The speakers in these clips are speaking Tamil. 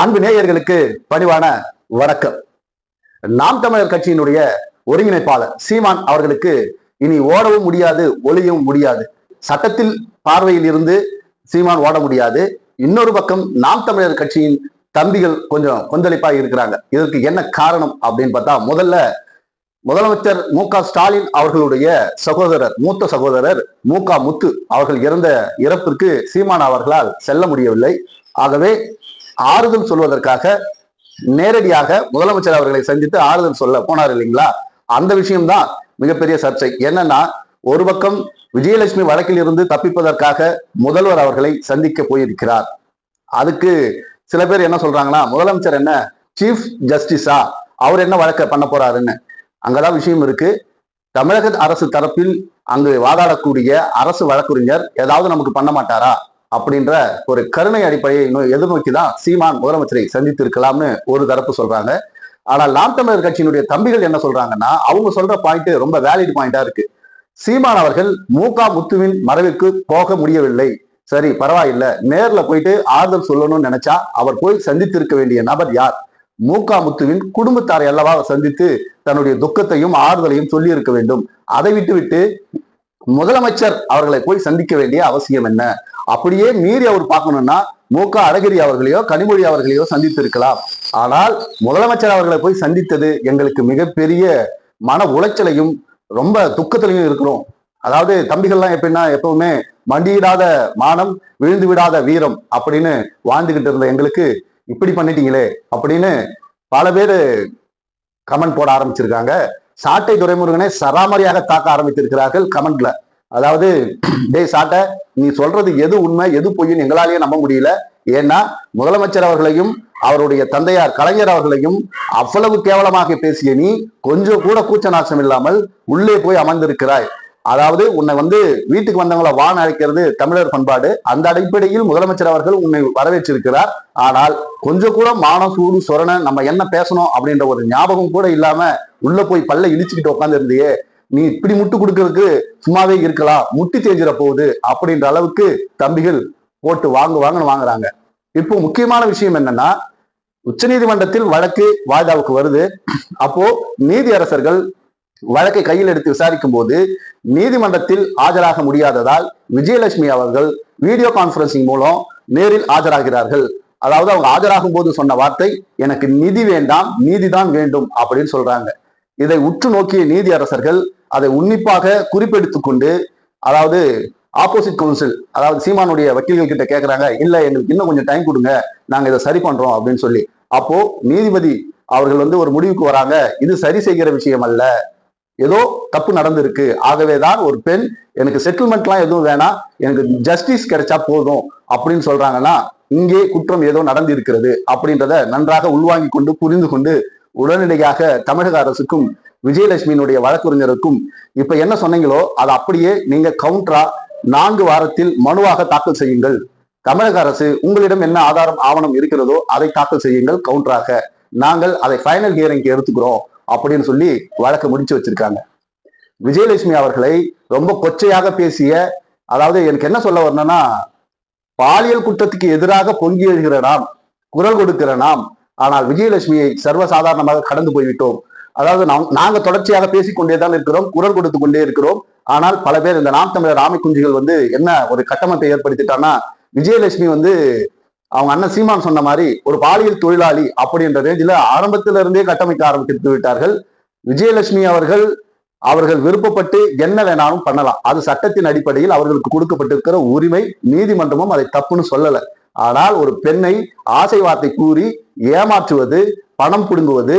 அன்பு நேயர்களுக்கு பணிவான வணக்கம். நாம் தமிழர் கட்சியினுடைய ஒருங்கிணைப்பாளர் சீமான் அவர்களுக்கு இனி ஓடவும் முடியாது ஒளியவும் முடியாது. சட்டத்தில் பார்வையில் இருந்து சீமான் ஓட முடியாது. இன்னொரு பக்கம் நாம் தமிழர் கட்சியின் தம்பிகள் கொஞ்சம் கொந்தளிப்பாக இருக்கிறாங்க. இதற்கு என்ன காரணம் அப்படின்னு பார்த்தா முதல்ல முதலமைச்சர் மு க ஸ்டாலின் அவர்களுடைய சகோதரர் மூத்த சகோதரர் மு க முத்து அவர்கள் இறந்த இறப்பிற்கு சீமான் அவர்களால் செல்ல முடியவில்லை. ஆகவே ஆறுதல் சொல்வதற்காக நேரடியாக முதலமைச்சர் அவர்களை சந்தித்து ஆறுதல் சொல்ல போனார் இல்லைங்களா? அந்த விஷயம்தான் மிகப்பெரிய சர்ச்சை. என்னன்னா ஒரு பக்கம் விஜயலட்சுமி வழக்கில் இருந்து தப்பிப்பதற்காக முதல்வர் அவர்களை சந்திக்க போயிருக்கிறார். அதுக்கு சில பேர் என்ன சொல்றாங்கன்னா முதலமைச்சர் என்ன? சீஃப் ஜஸ்டிஸா அவர் என்ன வழக்க பண்ண போறாருன்னு. அங்கதான் விஷயம் இருக்கு. தமிழக அரசு தரப்பில் அங்கு வாதாடக்கூடிய அரசு வழக்கறிஞர் ஏதாவது நமக்கு பண்ண மாட்டாரா? அப்படின்ற ஒரு கருணை அடிப்படையை நோ- எதிர்நோக்கி தான் சீமான் முதலமைச்சரை சந்தித்து இருக்கலாம்னு ஒரு தரப்பு சொல்றாங்க. ஆனால் நாம் தமிழர் கட்சியினுடைய தம்பிகள் என்ன சொல்றாங்கன்னா அவங்க சொல்ற பாயிண்ட் ரொம்ப வேலிட் பாயிண்டா இருக்கு. சீமான் அவர்கள் மூகா முத்துவின் மறைவுக்கு போக முடியவில்லை. சரி பரவாயில்ல. நேர்ல போயிட்டு ஆறுதல் சொல்லணும்னு நினைச்சா அவர் போய் சந்தித்திருக்க வேண்டிய நபர் யார்? மூகா முத்துவின் குடும்பத்தாரை அல்லவா சந்தித்து தன்னுடைய துக்கத்தையும் ஆறுதலையும் சொல்லி இருக்க வேண்டும். அதை விட்டு விட்டு முதலமைச்சர் அவர்களை போய் சந்திக்க வேண்டிய அவசியம் என்ன? அப்படியே மீறி அவர் பார்க்கணும்னா மு க அழகிரி அவர்களையோ கனிமொழி அவர்களையோ சந்தித்திருக்கலாம். ஆனால் முதலமைச்சர் அவர்களை போய் சந்தித்தது எங்களுக்கு மிகப்பெரிய மன உளைச்சலையும் ரொம்ப துக்கத்திலையும் இருக்கிறோம். அதாவது தம்பிகள்லாம் எப்படின்னா எப்பவுமே மண்டியிடாத மானம் விழுந்து விடாத வீரம் அப்படின்னு வாழ்ந்துகிட்டு இருந்த எங்களுக்கு இப்படி பண்ணிட்டீங்களே அப்படின்னு பல பேர் கமெண்ட் போட ஆரம்பிச்சிருக்காங்க. சாட்டை துரைமுருகனை சராமரியாக தாக்க ஆரம்பித்திருக்கிறார்கள் கமெண்ட்ல. அதாவது டேய் சாட்டை நீ சொல்றது எது உண்மை எது பொய்ன்னு எங்களாலேயே நம்ப முடியல. ஏன்னா முதலமைச்சர் அவர்களையும் அவருடைய தந்தையார் கலைஞர் அவர்களையும் அவ்வளவு கேவலமாக பேசிய நீ கொஞ்சம் கூட கூச்ச நாசம் இல்லாமல் உள்ளே போய் அமர்ந்திருக்கிறாய். அதாவது உன்னை வந்து வீட்டுக்கு வந்தவங்களை வான் அழைக்கிறது தமிழர் பண்பாடு. அந்த அடிப்படையில் முதலமைச்சர் அவர்கள் உன்னை வரவேற்றிருக்கிறார். ஆனால் கொஞ்சம் கூட மானம் சூடு சொரண நம்ம என்ன பேசணும் அப்படின்ற ஒரு ஞாபகம் கூட இல்லாம உள்ள போய் பல்ல இடிச்சுக்கிட்டு உட்கார்ந்து இருந்தியே நீ இப்படி முட்டு கொடுக்கறதுக்கு சும்மாவே இருக்கலாம். முட்டி தேஞ்சிட போகுது அப்படின்ற அளவுக்கு தம்பிகள் போட்டு வாங்கு வாங்கன்னு வாங்குறாங்க. இப்போ முக்கியமான விஷயம் என்னன்னா உச்சநீதிமன்றத்தில் வழக்கு வாய்தாவுக்கு வருது. அப்போ நீதியரசர்கள் வழக்கை கையில் எடுத்து விசாரிக்கும் போது நீதிமன்றத்தில் ஆஜராக முடியாததால் விஜயலட்சுமி அவர்கள் வீடியோ கான்பரன்சிங் மூலம் நேரில் ஆஜராகிறார்கள். அதாவது அவங்க ஆஜராகும் போது சொன்ன வார்த்தை எனக்கு நிதி வேண்டாம் நீதிதான் வேண்டும் அப்படின்னு சொல்றாங்க. இதை உற்று நோக்கிய நீதி அரசர்கள் அதை உன்னிப்பாக குறிப்பெடுத்து கொண்டு அதாவது ஆப்போசிட் கவுன்சில் அதாவது சீமானுடைய வக்கீல்கள் கிட்ட கேட்கறாங்க இல்ல எங்களுக்கு இன்னும் கொஞ்சம் டைம் கொடுங்க நாங்க இதை சரி பண்றோம் அப்படின்னு சொல்லி. அப்போ நீதிபதி அவர்கள் வந்து ஒரு முடிவுக்கு வராங்க இது சரி செய்கிற விஷயம் அல்ல ஏதோ தப்பு நடந்திருக்கு. ஆகவேதான் ஒரு பெண் எனக்கு செட்டில்மெண்ட்லாம் எதுவும் வேணாம் எனக்கு ஜஸ்டிஸ் கிடைச்சா போதும் அப்படின்னு சொல்றாங்கன்னா இங்கே குற்றம் ஏதோ நடந்து இருக்கிறது அப்படின்றத நன்றாக உள்வாங்கி கொண்டு புரிந்து கொண்டு உடனடியாக தமிழக அரசுக்கும் விஜயலட்சுமியினுடைய வழக்கறிஞருக்கும் இப்ப என்ன சொன்னீங்களோ அதை அப்படியே நீங்க கவுண்டரா நான்கு வாரத்தில் மனுவாக தாக்கல் செய்யுங்கள். தமிழக அரசு உங்களிடம் என்ன ஆதாரம் ஆவணம் இருக்கிறதோ அதை தாக்கல் செய்யுங்கள் கவுண்டராக நாங்கள் அதை ஃபைனல் ஹியரிங்க்கு எடுத்துக்கிறோம். அப்படின்னு சொல்லி வழக்கு முடிச்சு வச்சிருக்காங்க. விஜயலட்சுமி அவர்களை ரொம்ப கொச்சையாக பேசிய அதாவது எனக்கு என்ன சொல்ல வரணும்னா பாலியல் குற்றத்துக்கு எதிராக பொங்கி எழுகிற நாம் குரல் கொடுக்கிற நாம் ஆனால் விஜயலட்சுமியை சர்வசாதாரணமாக கடந்து போய்விட்டோம். அதாவது நாம் நாங்க தொடர்ச்சியாக பேசிக்கொண்டே தான் இருக்கிறோம் குரல் கொடுத்து கொண்டே இருக்கிறோம். ஆனால் பல பேர் இந்த நாம் தமிழர் ராமி குஞ்சுகள் வந்து என்ன ஒரு கட்டமைப்பை ஏற்படுத்திட்டான்னா விஜயலட்சுமி வந்து அவங்க அண்ணன் சீமான் சொன்ன மாதிரி ஒரு பாலியல் தொழிலாளி அப்படின்ற ரேஞ்சில் ஆரம்பத்தில இருந்தே கட்டமைக்க ஆரம்பித்து விட்டார்கள். விஜயலட்சுமி அவர்கள் அவர்கள் விருப்பப்பட்டு என்ன வேணாலும் பண்ணலாம். அது சட்டத்தின் அடிப்படையில் அவர்களுக்கு கொடுக்கப்பட்டிருக்கிற உரிமை நீதிமன்றமும் அதை தப்புன்னு சொல்லல. ஆனால் ஒரு பெண்ணை ஆசை வார்த்தை கூறி ஏமாற்றுவது பணம் பிடுங்குவது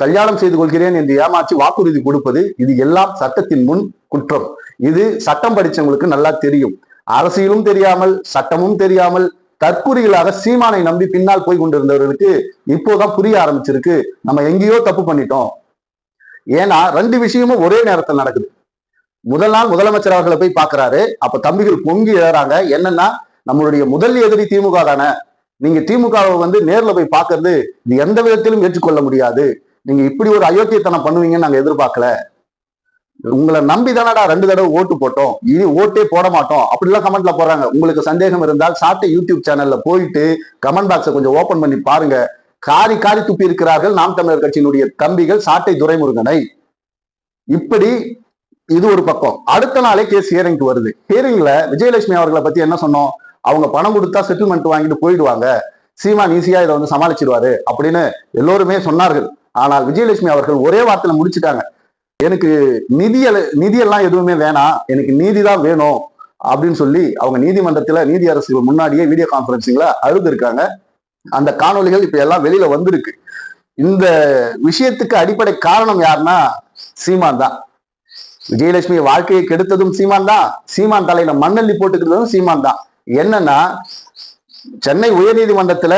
கல்யாணம் செய்து கொள்கிறேன் என்று ஏமாற்றி வாக்குறுதி கொடுப்பது இது எல்லாம் சட்டத்தின் முன் குற்றம். இது சட்டம் படிச்சவங்களுக்கு நல்லா தெரியும். அரசியலும் தெரியாமல் சட்டமும் தெரியாமல் தற்குறிகளாக சீமானை நம்பி பின்னால் போய் கொண்டிருந்தவர்களுக்கு இப்போதான் புரிய ஆரம்பிச்சிருக்கு. நம்ம எங்கேயோ தப்பு பண்ணிட்டோம். ஏன்னா ரெண்டு விஷயமும் ஒரே நேரத்தில் நடக்குது. முதல் நாள் முதலமைச்சர் அவர்களை போய் பார்க்கறாரு. அப்ப தம்பிகள் பொங்கி எழுறாங்க. என்னன்னா நம்மளுடைய முதல் எதிரி திமுக தானே. நீங்க திமுகவை வந்து நேர்ல போய் பார்க்கறது இது எந்த விதத்திலும் ஏற்றுக்கொள்ள முடியாது. நீங்க இப்படி ஒரு அயோக்கியத்தனம் பண்ணுவீங்கன்னு நாங்க எதிர்பார்க்கல. உங்களை நம்பி தானடா ரெண்டு தடவை ஓட்டு போட்டோம். இனி ஓட்டே போட மாட்டோம். அப்படிலாம் கமெண்ட்ல போடுறாங்க. உங்களுக்கு சந்தேகம் இருந்தால் சாட்டை யூடியூப் சேனல்ல போயிட்டு கமெண்ட் பாக்ஸை கொஞ்சம் ஓபன் பண்ணி பாருங்க. காரி காரி துப்பி இருக்கிறார்கள் நாம் தமிழர் கட்சியினுடைய தம்பிகள் சாட்டை துரைமுருகனை. இப்படி இது ஒரு பக்கம். அடுத்த நாளே கேஸ் ஹியரிங்க்கு வருது. ஹியரிங்ல விஜயலட்சுமி அவர்களை பத்தி என்ன சொன்னோம்? அவங்க பணம் கொடுத்தா செட்டில்மெண்ட் வாங்கிட்டு போயிடுவாங்க. சீமான் ஈஸியா இதை வந்து சமாளிச்சிருவாரு அப்படின்னு எல்லோருமே சொன்னார்கள். ஆனால் விஜயலட்சுமி அவர்கள் ஒரே வார்த்தையில முடிச்சுட்டாங்க. எனக்கு நிதி நிதியெல்லாம் எதுவுமே வேணாம். எனக்கு நீதி தான் வேணும் அப்படின்னு சொல்லி அவங்க நீதிமன்றத்துல நீதி அரசு முன்னாடியே வீடியோ கான்பரன்சிங்ல அழுது இருக்காங்க அந்த காணொளிகள் இப்ப எல்லாம் வெளியில வந்திருக்கு. இந்த விஷயத்துக்கு அடிப்படை காரணம் யாருன்னா சீமான் தான். விஜயலட்சுமி வாழ்க்கையை கெடுத்ததும் சீமான் தான். சீமான் தலையில மண்ணள்ளி போட்டுக்கிறதும் சீமான் தான். என்னன்னா சென்னை உயர்நீதிமன்றத்துல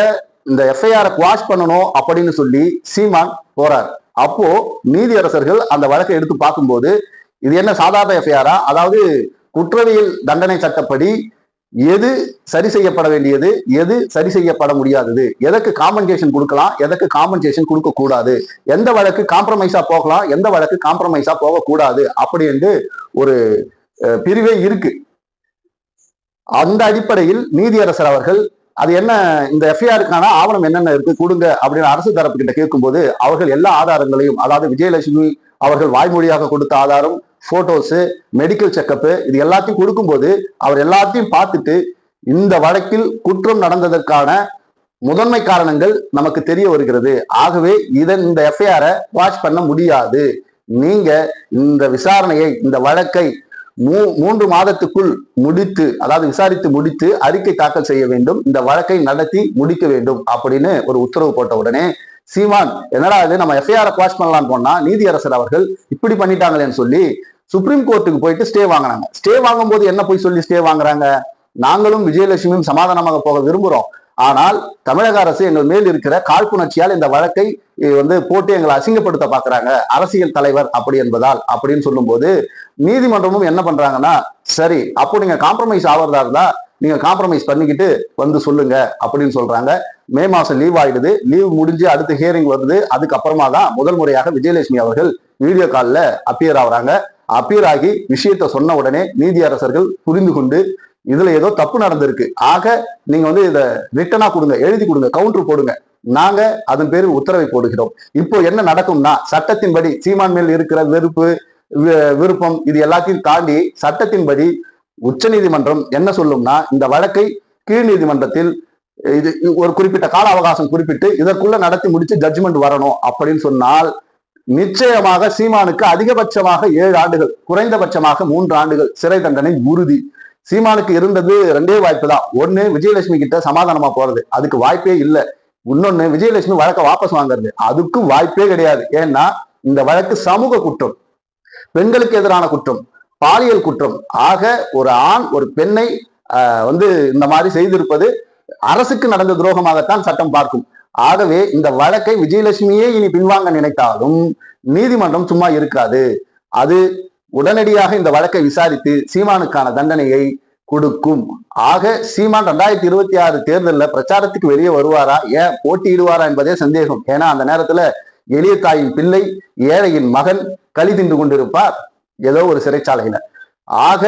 இந்த எஃப்ஐஆரை குவாஷ் பண்ணணும் அப்படின்னு சொல்லி சீமான் போறார். அப்போ நீதியரசர்கள் அந்த வழக்கை எடுத்து பார்க்கும்போது இது என்ன சாதாரண எஃப்ஐஆரா அதாவது குற்றவியல் தண்டனை சட்டப்படி எது சரி செய்யப்பட வேண்டியது எது சரி செய்யப்பட முடியாதது? எதற்கு காம்பன்சேஷன் கொடுக்கலாம் எதற்கு காம்பன்சேஷன் கொடுக்க கூடாது எந்த வழக்கு காம்ப்ரமைஸா போகலாம் எந்த வழக்கு காம்ப்ரமைஸா போகக்கூடாது? அப்படி என்று ஒரு பிரிவே இருக்கு. அந்த அடிப்படையில் நீதியரசர் அவர்கள் அது என்ன இந்த எஃப்ஐஆருக்கான ஆவணம் என்னென்ன இருக்கு கொடுங்க அப்படின்னு அரசு தரப்பு கிட்ட கேட்கும்போது அவர்கள் எல்லா ஆதாரங்களையும் அதாவது விஜயலட்சுமி அவர்கள் வாய்மொழியாக கொடுத்த ஆதாரம் போட்டோஸு மெடிக்கல் செக்கப்பு இது எல்லாத்தையும் கொடுக்கும்போது அவர் எல்லாத்தையும் பார்த்துட்டு இந்த வழக்கில் குற்றம் நடந்ததற்கான முதன்மை காரணங்கள் நமக்கு தெரிய வருகிறது. ஆகவே இதன் இந்த எஃப்ஐஆரை வாட்ச் பண்ண முடியாது. நீங்க இந்த விசாரணையை இந்த வழக்கை மூ மூன்று மாதத்துக்குள் முடித்து அதாவது விசாரித்து முடித்து அறிக்கை தாக்கல் செய்ய வேண்டும் இந்த வழக்கை நடத்தி முடிக்க வேண்டும் அப்படின்னு ஒரு உத்தரவு போட்ட உடனே சீமான் என்னடா இது நம்ம எஃப்ஐஆர் வாஷ் பண்ணலாம்னு போனா நீதியரசர் அவர்கள் இப்படி பண்ணிட்டாங்களேன்னு சொல்லி சுப்ரீம் கோர்ட்டுக்கு போயிட்டு ஸ்டே வாங்கினாங்க. ஸ்டே வாங்கும்போது என்ன போய் சொல்லி ஸ்டே வாங்குறாங்க? நாங்களும் விஜயலட்சுமியும் சமாதானமாக போக விரும்புறோம். ஆனால் தமிழக அரசு எங்கள் மேல் இருக்கிற காழ்ப்புணர்ச்சியால் இந்த வழக்கை வந்து போட்டு எங்களை அசிங்கப்படுத்த பாக்குறாங்க அரசியல் தலைவர் அப்படி என்பதால் அப்படின்னு சொல்லும்போது நீதிமன்றமும் என்ன பண்றாங்கன்னா சரி அப்போ நீங்க காம்ப்ரமைஸ் ஆவறதா இருந்தா நீங்க காம்ப்ரமைஸ் பண்ணிக்கிட்டு வந்து சொல்லுங்க அப்படின்னு சொல்றாங்க. மே மாசம் லீவ் ஆயிடுது. லீவ் முடிஞ்சு அடுத்த ஹியரிங் வருது. அதுக்கப்புறமா தான் முதல் முறையாக விஜயலட்சுமி அவர்கள் வீடியோ காலில் அப்பியர் ஆகுறாங்க. அப்பியர் ஆகி விஷயத்த சொன்ன உடனே நீதியரசர்கள் புரிந்து கொண்டு இதுல ஏதோ தப்பு நடந்திருக்கு. ஆக நீங்க வந்து இதை ரிட்டனா கொடுங்க எழுதி கொடுங்க கவுண்டர் போடுங்க. நாங்க அதன் பேரில் உத்தரவை போடுகிறோம். இப்போ என்ன நடக்கும்னா சட்டத்தின்படி சீமான் மேல் இருக்கிற வெறுப்பு வி- விருப்பம் இது எல்லாத்தையும் தாண்டி சட்டத்தின்படி உச்சநீதிமன்றம் என்ன சொல்லும்னா இந்த வழக்கை கீழ் நீதிமன்றத்தில் இது ஒரு குறிப்பிட்ட கால அவகாசம் குறிப்பிட்டு இதற்குள்ள நடத்தி முடிச்சு ஜட்ஜ்மெண்ட் வரணும் அப்படின்னு சொன்னால் நிச்சயமாக சீமானுக்கு அதிகபட்சமாக ஏழு ஆண்டுகள் குறைந்தபட்சமாக மூன்று ஆண்டுகள் சிறை தண்டனை உறுதி. சீமானுக்கு இருந்தது ரெண்டே வாய்ப்பு தான் ஒண்ணு விஜயலட்சுமி கிட்ட சமாதானமா போறது. அதுக்கு வாய்ப்பே இல்லை. இன்னொன்னு விஜயலட்சுமி வழக்க வாபஸ் வாங்குறது. அதுக்கும் வாய்ப்பே கிடையாது. ஏன்னா இந்த வழக்கு சமூக குற்றம். பெண்களுக்கு எதிரான குற்றம். பாலியல் குற்றம். ஆக ஒரு ஆண் ஒரு பெண்ணை வந்து இந்த மாதிரி செய்திருப்பது அரசுக்கு நடந்த துரோகமாகத்தான் சட்டம் பார்க்கும். ஆகவே இந்த வழக்கை விஜயலட்சுமியே இனி பின்வாங்க நினைத்தாலும் நீதிமன்றம் சும்மா இருக்காது. அது உடனடியாக இந்த வழக்கை விசாரித்து சீமானுக்கான தண்டனையை கொடுக்கும். ஆக சீமான் ரெண்டாயிரத்தி இருபத்தி ஆறு தேர்தலில் பிரச்சாரத்துக்கு வெளியே வருவாரா? ஏன் போட்டியிடுவாரா என்பதே சந்தேகம். ஏன்னா அந்த நேரத்துல எளிய தாயின் பிள்ளை ஏழையின் மகன் களி தின்று கொண்டிருப்பார். ஏதோ ஒரு சிறைச்சாலையில. ஆக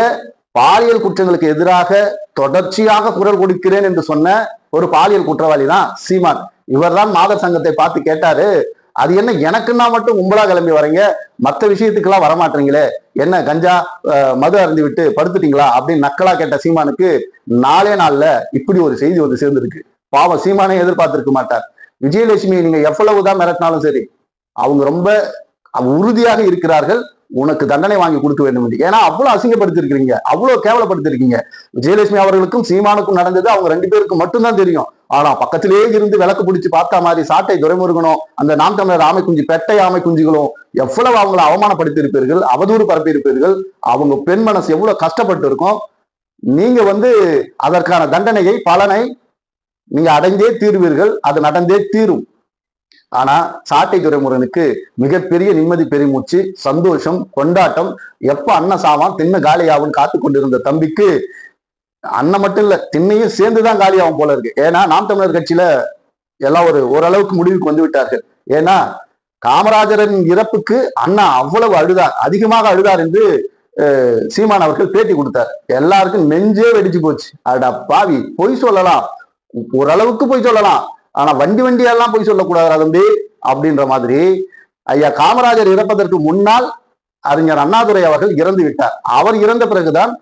பாலியல் குற்றங்களுக்கு எதிராக தொடர்ச்சியாக குரல் கொடுக்கிறேன் என்று சொன்ன ஒரு பாலியல் குற்றவாளி தான் சீமான். இவர்தான் மாதர் சங்கத்தை பார்த்து கேட்டாரு அது என்ன எனக்குன்னா மட்டும் கும்பலா கிளம்பி வரீங்க? மற்ற விஷயத்துக்கெல்லாம் வரமாட்டீங்களே? என்ன கஞ்சா மது அருந்து விட்டு படுத்துட்டீங்களா? அப்படின்னு நக்கலா கேட்ட சீமானுக்கு நாளே நாள்ல இப்படி ஒரு செய்தி வந்து சேர்ந்திருக்கு. பாவம் சீமானே எதிர்பார்த்திருக்க மாட்டார். விஜயலட்சுமி நீங்க எவ்வளவுதான் மிரட்டினாலும் சரி அவங்க ரொம்ப உறுதியாக இருக்கிறார்கள். உனக்கு தண்டனை வாங்கி கொடுக்க வேண்டும் என்று. ஏன்னா அவ்வளவு அசிங்கப்படுத்திருக்கிறீங்க. அவ்வளவு கேவலப்படுத்திருக்கீங்க. விஜயலட்சுமி அவர்களுக்கும் சீமானுக்கும் நடந்தது அவங்க ரெண்டு பேருக்கும் மட்டும்தான் தெரியும். ஆனா பக்கத்திலேயே இருந்து விளக்கு பிடிச்சு பார்த்தா மாதிரி சாட்டை துரைமுருகனும் அந்த நாம் தமிழர் ஆமை குஞ்சு பெட்டை ஆமை குஞ்சுகளும் எவ்வளவு அவங்களை அவமானப்படுத்தி இருப்பீர்கள் அவதூறு பரப்பியிருப்பீர்கள் அவங்க பெண் மனசு எவ்வளவு கஷ்டப்பட்டு இருக்கும் நீங்க வந்து அதற்கான தண்டனையை பலனை நீங்க அடைந்தே தீர்வீர்கள் அது நடந்தே தீரும். ஆனா சாட்டை துறைமுருகனுக்கு மிகப்பெரிய நிம்மதி பெருமூச்சு சந்தோஷம் கொண்டாட்டம் எப்ப அண்ணன் சாவான் தின்ன காலியாவும் காத்து கொண்டிருந்த தம்பிக்கு அண்ணன் மட்டும் இல்ல திண்ணையும் சேர்ந்துதான் காலியாகும் போல இருக்கு. ஏன்னா நாம் தமிழர் கட்சியில எல்லாம் ஒரு ஓரளவுக்கு முடிவுக்கு வந்து விட்டார்கள். ஏன்னா காமராஜரின் இறப்புக்கு அண்ணா அவ்வளவு அழுதார் அதிகமாக அழுதார் என்று சீமான் அவர்கள் பேட்டி கொடுத்தார். எல்லாருக்கும் நெஞ்சே வெடிச்சு போச்சு. அடா பாவி பொய் சொல்லலாம். ஓரளவுக்கு பொய் சொல்லலாம். ஆனா வண்டி வண்டியெல்லாம் பொய் சொல்லக்கூடாது தம்பி அப்படின்ற மாதிரி ஐயா காமராஜர் இறப்பதற்கு முன்னால் அறிஞர் அண்ணாதுரை அவர்கள் இறந்து விட்டார். அவர் இறந்த பிறகுதான்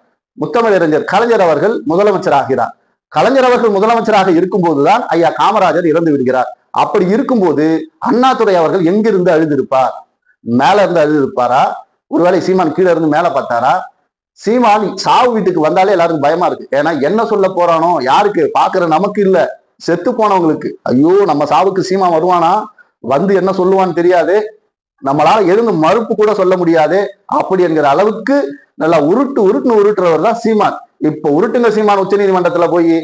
முத்தமிழறிஞர் கலைஞர் அவர்கள் முதலமைச்சர் ஆகிறார் கலைஞர் அவர்கள் முதலமைச்சராக இருக்கும்போதுதான் ஐயா காமராஜர் இறந்து விடுகிறார். அப்படி இருக்கும்போது அண்ணாதுரை அவர்கள் எங்கிருந்து அழுதிருப்பார்? மேல இருந்து அழுதிருப்பாரா? ஒருவேளை சீமான் கீழே இருந்து மேல பார்த்தாரா? சீமான் சாவு வீட்டுக்கு வந்தாலே எல்லாருக்கும் பயமா இருக்கு. ஏன்னா என்ன சொல்ல போறானோ யாருக்கு? பாக்குற நமக்கு இல்ல. செத்து போனவங்களுக்கு. ஐயோ நம்ம சாவுக்கு சீமான் வருவானா? வந்து என்ன சொல்லுவான்னு தெரியாது. நம்மளால எழுந்து மறுப்பு கூட சொல்ல முடியாது. அப்படி என்கிற அளவுக்கு நல்லா உருட்டு உருட்டுன்னு உருட்டுறவர் தான் சீமான். இப்ப உருட்டுங்க சீமான் உச்ச நீதிமன்றத்துல போய்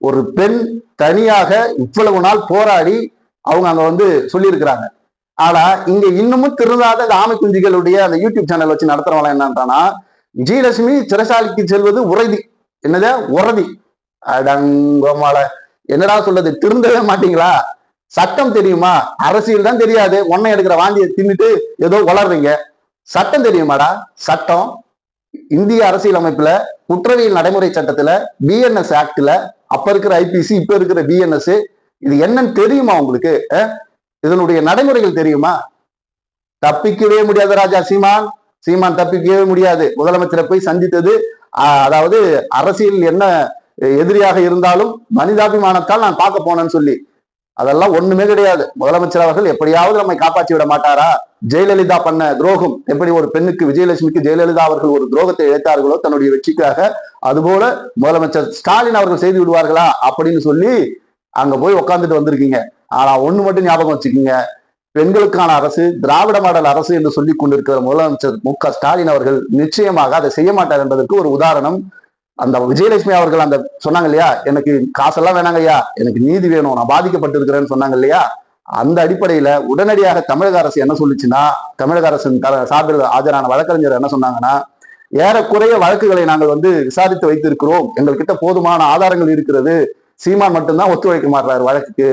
ஒரு பெண் தனியாக இவ்வளவு நாள் போராடி அவங்க அங்க வந்து சொல்லியிருக்கிறாங்க. ஆனா இங்க இன்னமும் திருந்தாத இந்த ஆமை குஞ்சுகளுடைய அந்த யூடியூப் சேனல் வச்சு நடத்துறவங்க என்னன்றானா விஜயலட்சுமி சிறைசாலைக்கு செல்வது உறுதி. என்னது? உறுதி. அடங்கமால என்னடா சொல்றது? திருந்தவே மாட்டீங்களா? சட்டம் தெரியுமா? அரசியல் தான் தெரியாது. ஒன்னை எடுக்கிற வாந்தியை தின்னுட்டு ஏதோ வளர்றீங்க. சட்டம் தெரியுமாடா? சட்டம். இந்திய அரசியல் அமைப்புல குற்றவியல் நடைமுறை சட்டத்துல பிஎன்எஸ் ஆக்ட்ல அப்ப இருக்கிற ஐபிசி இப்ப இருக்கிற பிஎன்எஸ் இது என்னன்னு தெரியுமா உங்களுக்கு? இதனுடைய நடைமுறைகள் தெரியுமா? தப்பிக்கவே முடியாது ராஜா சீமான். சீமான் தப்பிக்கவே முடியாது. முதலமைச்சரை போய் சந்தித்தது அதாவது அரசியல் என்ன எதிரியாக இருந்தாலும் மனிதாபிமானத்தால் நான் பார்க்க போனேன்னு சொல்லி. அதெல்லாம் ஒண்ணுமே கிடையாது. முதலமைச்சர் அவர்கள் எப்படியாவது நம்மை காப்பாற்றி விட மாட்டாரா? ஜெயலலிதா பண்ண துரோகம் எப்படி ஒரு பெண்ணுக்கு விஜயலட்சுமிக்கு ஜெயலலிதா அவர்கள் ஒரு துரோகத்தை இழைத்தார்களோ தன்னுடைய வெற்றிக்காக அதுபோல முதலமைச்சர் ஸ்டாலின் அவர்கள் செய்து விடுவார்களா அப்படின்னு சொல்லி அங்க போய் உட்காந்துட்டு வந்திருக்கீங்க. ஆனா ஒண்ணு மட்டும் ஞாபகம் வச்சுக்கீங்க. பெண்களுக்கான அரசு திராவிட மாடல் அரசு என்று சொல்லிக் கொண்டிருக்கிற முதலமைச்சர் மு க ஸ்டாலின் அவர்கள் நிச்சயமாக அதை செய்ய மாட்டார் என்பதற்கு ஒரு உதாரணம். அந்த விஜயலட்சுமி அவர்கள் அந்த சொன்னாங்க இல்லையா? எனக்கு காசெல்லாம் வேணாங்க ஐயா. எனக்கு நீதி வேணும். நான் பாதிக்கப்பட்டிருக்கிறேன்னு சொன்னாங்க இல்லையா? அந்த அடிப்படையில உடனடியாக தமிழக அரசு என்ன சொல்லுச்சுன்னா தமிழக அரசின் சார்பில் ஆஜரான வழக்கறிஞர் என்ன சொன்னாங்கன்னா ஏறக்குறைய வழக்குகளை நாங்கள் வந்து விசாரித்து வைத்திருக்கிறோம். எங்கள்கிட்ட போதுமான ஆதாரங்கள் இருக்கிறது. சீமான் மட்டும்தான் ஒத்துழைக்க மாட்டாரு வழக்குக்கு.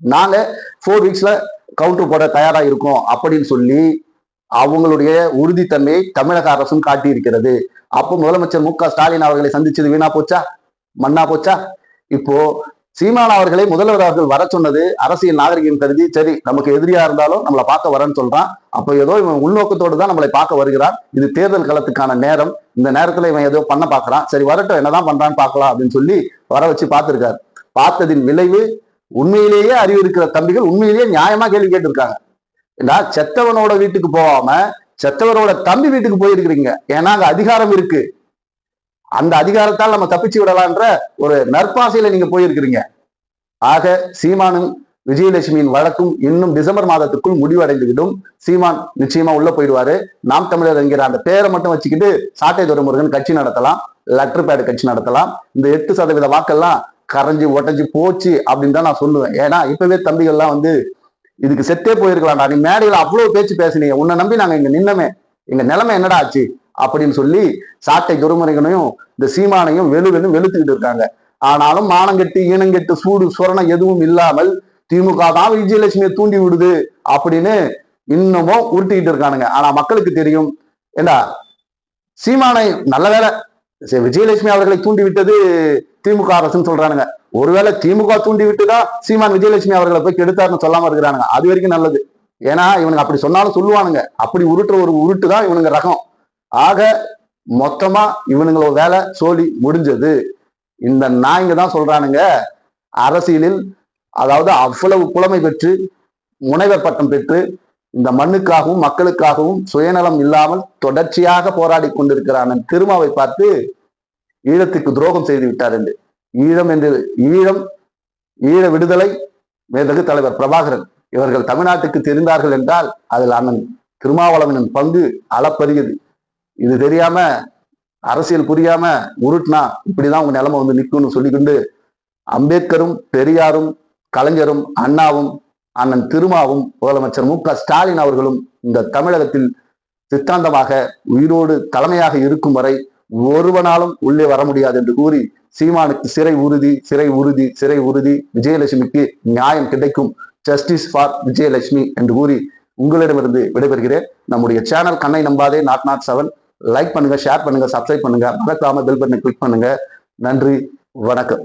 நாங்க ஃபோர் வீக்ஸ்ல கவுண்டர் போட தயாரா இருக்கோம் அப்படின்னு சொல்லி அவங்களுடைய உறுதித்தன்மையை தமிழக அரசும் காட்டியிருக்கிறது. அப்போ முதலமைச்சர் மு க ஸ்டாலின் அவர்களை சந்திச்சது வீணா போச்சா? மண்ணா போச்சா? இப்போ சீமான் அவர்களை முதல்வர் அவர்கள் வர சொன்னது அரசியல் நாகரிகம் கருதி சரி நமக்கு எதிரியா இருந்தாலும் நம்மளை பார்க்க வரேன்னு சொல்றான். அப்போ ஏதோ இவன் உள்நோக்கத்தோடு தான் நம்மளை பார்க்க வருகிறான். இது தேர்தல் களத்துக்கான நேரம். இந்த நேரத்துல இவன் ஏதோ பண்ண பார்க்கறான். சரி வரட்டும் என்னதான் பண்றான்னு பார்க்கலாம் அப்படின்னு சொல்லி வர வச்சு பார்த்திருக்காரு. பார்த்ததின் விளைவு உண்மையிலேயே அறிவு இருக்கிற தம்பிகள் உண்மையிலேயே நியாயமா கேள்வி கேட்டிருக்காங்க. ஏன்னா செத்தவனோட வீட்டுக்கு போகாம செத்தவரோட தம்பி வீட்டுக்கு போயிருக்கிறீங்க. ஏன்னா அங்க அதிகாரம் இருக்கு. அந்த அதிகாரத்தால் நம்ம தப்பிச்சு விடலான்ற ஒரு நற்பாசையில நீங்க போயிருக்கிறீங்க. ஆக சீமானும் விஜயலட்சுமியின் வழக்கும் இன்னும் டிசம்பர் மாதத்துக்குள் முடிவடைந்துவிடும். சீமான் நிச்சயமா உள்ள போயிடுவாரு. நாம் தமிழர் என்கிற அந்த பேரை மட்டும் வச்சுக்கிட்டு சாட்டை துறைமுருகன் கட்சி நடத்தலாம். லெட்டர் பேடு கட்சி நடத்தலாம். இந்த எட்டு சதவீத வாக்கெல்லாம் கரைஞ்சி உடஞ்சி போச்சு அப்படின்னு தான் நான் சொல்லுவேன். ஏன்னா இப்பவே தம்பிகள்லாம் வந்து இதுக்கு செத்தே போயிருக்கலாம்டா. நீ மேடையில் அவ்வளோ பேச்சு பேசினீங்க உன்னை நம்பி நாங்க இங்கே நின்னமே. எங்கள் நிலைமை என்னடா ஆச்சு? அப்படின்னு சொல்லி சாட்டை துருமுறைகளையும் இந்த சீமானையும் வெளு வெளுத்துக்கிட்டு இருக்காங்க. ஆனாலும் மானங்கெட்டு ஈனங்கெட்டு சூடு சுரணம் எதுவும் இல்லாமல் திமுக தான் விஜயலட்சுமியை தூண்டி விடுது அப்படின்னு இன்னமும் உருட்டிக்கிட்டு இருக்கானுங்க. ஆனா மக்களுக்கு தெரியும். ஏண்டா சீமானை நல்ல வேலை சரி, விஜயலட்சுமி அவர்களை தூண்டி விட்டது திமுக அரசுன்னு சொல்றானுங்க. ஒருவேளை திமுக தூண்டி விட்டுதான் சீமான் விஜயலட்சுமி அவர்களை போய் கெடுத்தாருன்னு சொல்லாம இருக்கிறானுங்க. அது வரைக்கும் நல்லது. ஏன்னா இவனுங்க அப்படி சொன்னாலும் சொல்லுவானுங்க. அப்படி உருட்டுற ஒரு உருட்டு தான் இவனுங்க ரகம். ஆக மொத்தமா இவனுங்களோட வேலை சோழி முடிஞ்சது. இந்த நாய்ங்க தான் சொல்றானுங்க அரசியலில் அதாவது அவ்வளவு புலமை பெற்று முனைவர் பட்டம் பெற்று இந்த மண்ணுக்காகவும் மக்களுக்காகவும் சுயநலம் இல்லாமல் தொடர்ச்சியாக போராடி கொண்டிருக்கிற திருமாவை பார்த்து ஈழத்துக்கு துரோகம் செய்து விட்டார் என்று. ஈழம் என்று ஈழம் ஈழ விடுதலை மேதகு தலைவர் பிரபாகரன். இவர்கள் தமிழ்நாட்டுக்கு தெரிந்தார்கள் என்றால் அதில் அண்ணன் திருமாவளவனின் பங்கு அளப்பரியது. இது தெரியாம அரசியல் புரியாம உருட்னா இப்படிதான் உங்க நிலைமை வந்து நிற்கும்னு சொல்லிக்கொண்டு அம்பேத்கரும் பெரியாரும் கலைஞரும் அண்ணாவும் அண்ணன் திருமாவும் முதலமைச்சர் மு ஸ்டாலின் அவர்களும் இந்த தமிழகத்தில் சித்தாந்தமாக உயிரோடு தலைமையாக இருக்கும் வரை ஒருவனாலும் உள்ளே வர முடியாது என்று கூறி சீமானுக்கு சிறை உறுதி சிறை உறுதி சிறை உறுதி விஜயலட்சுமிக்கு நியாயம் கிடைக்கும். ஜஸ்டிஸ் ஃபார் விஜயலட்சுமி என்று கூறி உங்களிடமிருந்து விடைபெறுகிறேன். நம்முடைய சேனல் கண்ணை நம்பாதே நாட் நாட் செவன் லைக் பண்ணுங்க ஷேர் பண்ணுங்க சப்ஸ்கிரைப் பண்ணுங்க. மறக்காம பெல் பட்டனை கிளிக் பண்ணுங்க. நன்றி வணக்கம்.